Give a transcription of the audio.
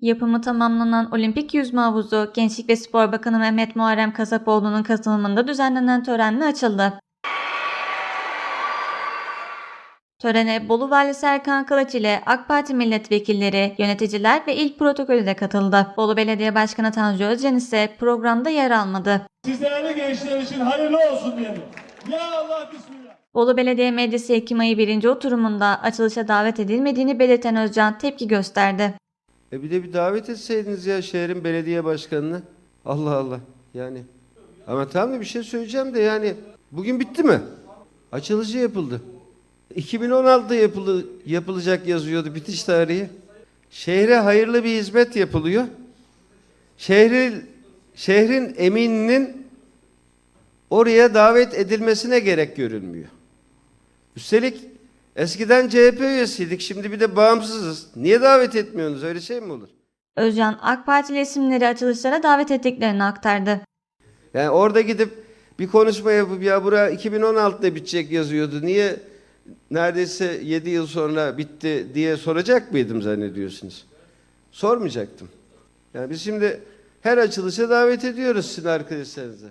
Yapımı tamamlanan Olimpik Yüzme Havuzu, Gençlik ve Spor Bakanı Mehmet Muharrem Kasapoğlu'nun katılımında düzenlenen törenle açıldı. Törene Bolu Valisi Erkan Kılıç ile AK Parti milletvekilleri, yöneticiler ve il protokolü de katıldı. Bolu Belediye Başkanı Tanju Özcan ise programda yer almadı. Siz değerli gençler için hayırlı olsun diyelim. Ya Allah bismillah. Bolu Belediye Meclisi Ekim ayı birinci oturumunda açılışa davet edilmediğini belirten Özcan tepki gösterdi. E bir de bir davet etseydiniz ya şehrin belediye başkanını. Allah Allah. Yani. Ama tamam da bir şey söyleyeceğim de yani bugün bitti mi? Açılışı yapıldı. 2016'da yapılı, yapılacak yazıyordu bitiş tarihi. Şehre hayırlı bir hizmet yapılıyor. Şehrin, şehrin emininin oraya davet edilmesine gerek görülmüyor. Üstelik eskiden CHP üyesiydik, şimdi bir de bağımsızız. Niye davet etmiyorsunuz? Öyle şey mi olur? Özcan AK Partili isimleri açılışlara davet ettiklerini aktardı. Yani orada gidip bir konuşma yapıp ya bura 2016'da bitecek yazıyordu. Niye neredeyse 7 yıl sonra bitti diye soracak mıydım zannediyorsunuz? Sormayacaktım. Yani biz şimdi her açılışa davet ediyoruz sizin arkadaşlarınızı.